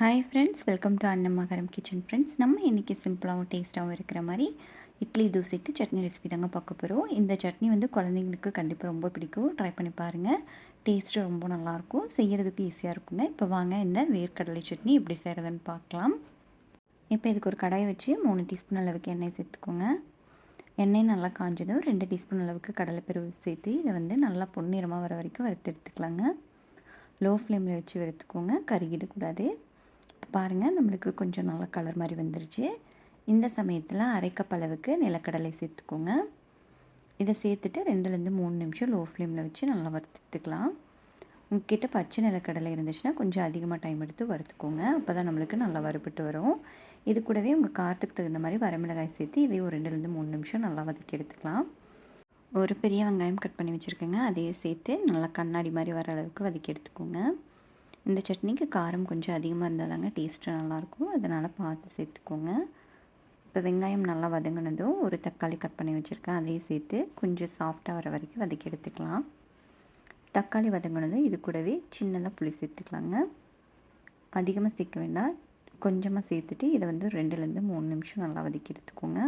Hi friends welcome to Annamakaram kitchen friends நம்ம இன்றைக்கி சிம்பிளாகவும் டேஸ்ட்டாகவும் இருக்கிற மாதிரி இட்லி தோசைக்கு சட்னி ரெசிபி தாங்க பார்க்க போகிறோம் இந்த சட்னி வந்து குழந்தைங்களுக்கு கண்டிப்பாக ரொம்ப பிடிக்கும். ட்ரை பண்ணி பாருங்கள் டேஸ்ட்டு ரொம்ப நல்லாயிருக்கும். செய்கிறதுக்கு ஈஸியாக இருக்குங்க. இப்போ வாங்க இந்த வேர்க்கடலை சட்னி எப்படி செய்கிறதுன்னு பார்க்கலாம். இப்போ இதுக்கு ஒரு கடாயை வச்சு மூணு டீஸ்பூன் அளவுக்கு எண்ணெய் சேர்த்துக்கோங்க. எண்ணெய் நல்லா காஞ்சதும் ரெண்டு டீஸ்பூன் அளவுக்கு கடலைப்பருவு சேர்த்து இதை வந்து நல்லா பொன்னிறமாக வர வரைக்கும் வறுத்து எடுத்துக்கலாங்க. லோ ஃப்ளேமில் வச்சு வறுத்துக்கோங்க. கருகிடக்கூடாது. பாருங்கள் நம்மளுக்கு கொஞ்சம் நல்லா கலர் மாதிரி வந்துருச்சு. இந்த சமயத்தில் அரைக்கப்பளவுக்கு நிலக்கடலை சேர்த்துக்கோங்க. இதை சேர்த்துட்டு ரெண்டுலேருந்து மூணு நிமிஷம் லோ ஃப்ளேமில் வச்சு நல்லா வறுத்துக்கலாம். உங்ககிட்ட பச்சை நிலக்கடலை இருந்துச்சுன்னா கொஞ்சம் அதிகமாக டைம் எடுத்து வறுத்துக்கோங்க. அப்போ தான் நம்மளுக்கு நல்லா வறுபட்டு வரும். இது கூடவே உங்கள் காரத்துக்கு தகுந்த மாதிரி வரமிளகாய் சேர்த்து இதையும் ஒரு ரெண்டுலேருந்து மூணு நிமிஷம் நல்லா வதக்கி எடுத்துக்கலாம். ஒரு பெரிய வெங்காயம் கட் பண்ணி வச்சுருக்கேங்க. அதையே சேர்த்து நல்லா கண்ணாடி மாதிரி வர அளவுக்கு வதக்கி எடுத்துக்கோங்க. இந்த சட்னிக்கு காரம் கொஞ்சம் அதிகமாக இருந்தால் தாங்க டேஸ்ட்டு நல்லாயிருக்கும். அதனால் பார்த்து சேர்த்துக்கோங்க. இப்போ வெங்காயம் நல்லா வதங்கினதும் ஒரு தக்காளி கட் பண்ணி வச்சுருக்கேன். அதையும் சேர்த்து கொஞ்சம் சாஃப்டாக வர வரைக்கும் வதக்கி எடுத்துக்கலாம். தக்காளி வதங்கினதும் இது கூடவே சின்னதாக புளி சேர்த்துக்கலாங்க. அதிகமாக சேர்க்க வேண்டாம். கொஞ்சமாக சேர்த்துட்டு இதை வந்து ரெண்டுலேருந்து மூணு நிமிஷம் நல்லா வதக்கி எடுத்துக்கோங்க.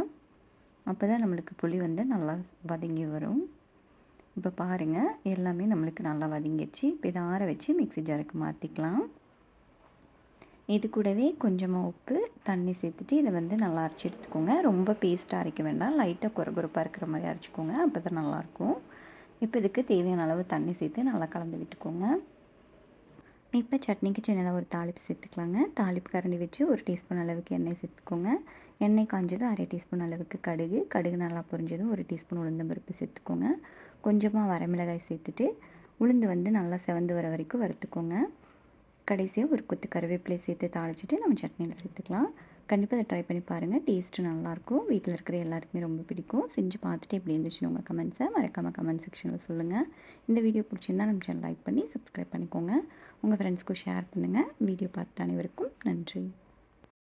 அப்போ தான் நம்மளுக்கு புளி வந்து நல்லா வதங்கி வரும். இப்போ பாருங்கள் எல்லாமே நம்மளுக்கு நல்லா வதங்கிடுச்சு. இப்போ இதை ஆற வச்சு மிக்சி ஜாருக்கு மாற்றிக்கலாம் இது கூடவே கொஞ்சமாக உப்பு தண்ணி சேர்த்துட்டு இதை வந்து நல்லா அரைச்சி எடுத்துக்கோங்க. ரொம்ப பேஸ்ட்டாக அரைக்க வேண்டாம். லைட்டாக குறகுறப்பாக இருக்கிற மாதிரி அரைச்சிக்கோங்க. அப்போ தான் நல்லாயிருக்கும். இப்போ இதுக்கு தேவையான அளவு தண்ணி சேர்த்து நல்லா கலந்து விட்டுக்கோங்க. இப்போ சட்னிக்கு சின்னதாக ஒரு தாளிப்பு சேர்த்துக்கலாங்க. தாளிப்பு கரண்டி வச்சு ஒரு டீஸ்பூன் அளவுக்கு எண்ணெய் சேர்த்துக்கோங்க. எண்ணெய் காஞ்சதும் அரை டீஸ்பூன் அளவுக்கு கடுகு. கடுகு நல்லா பொரிஞ்சதும் ஒரு டீஸ்பூன் உளுந்தம்பருப்பு சேர்த்துக்கோங்க. கொஞ்சமாக வரமிளகாய் சேர்த்துட்டு உளுந்து வந்து நல்லா செவந்து வர வரைக்கும் வறுத்துக்கோங்க. கடைசியாக ஒரு கொத்து கருவேப்பிலை சேர்த்து தாளிச்சிட்டு நம்ம சட்னியில் சேர்த்துக்கலாம். கண்டிப்பாக அதை ட்ரை பண்ணி பாருங்கள் டேஸ்ட்டு நல்லாயிருக்கும். வீட்டில் இருக்கிற எல்லாருக்குமே ரொம்ப பிடிக்கும். செஞ்சு பார்த்துட்டு எப்படி இருந்துச்சுன்னு உங்கள் கமெண்ட்ஸை மறக்காமல் கமெண்ட் செக்ஷனில் சொல்லுங்கள் இந்த வீடியோ பிடிச்சிருந்தா நம்ம சேனல் லைக் பண்ணி சப்ஸ்கிரைப் பண்ணிக்கோங்க. உங்கள் ஃப்ரெண்ட்ஸ்க்கும் ஷேர் பண்ணுங்கள் வீடியோ பார்த்து அனைவருக்கும் நன்றி.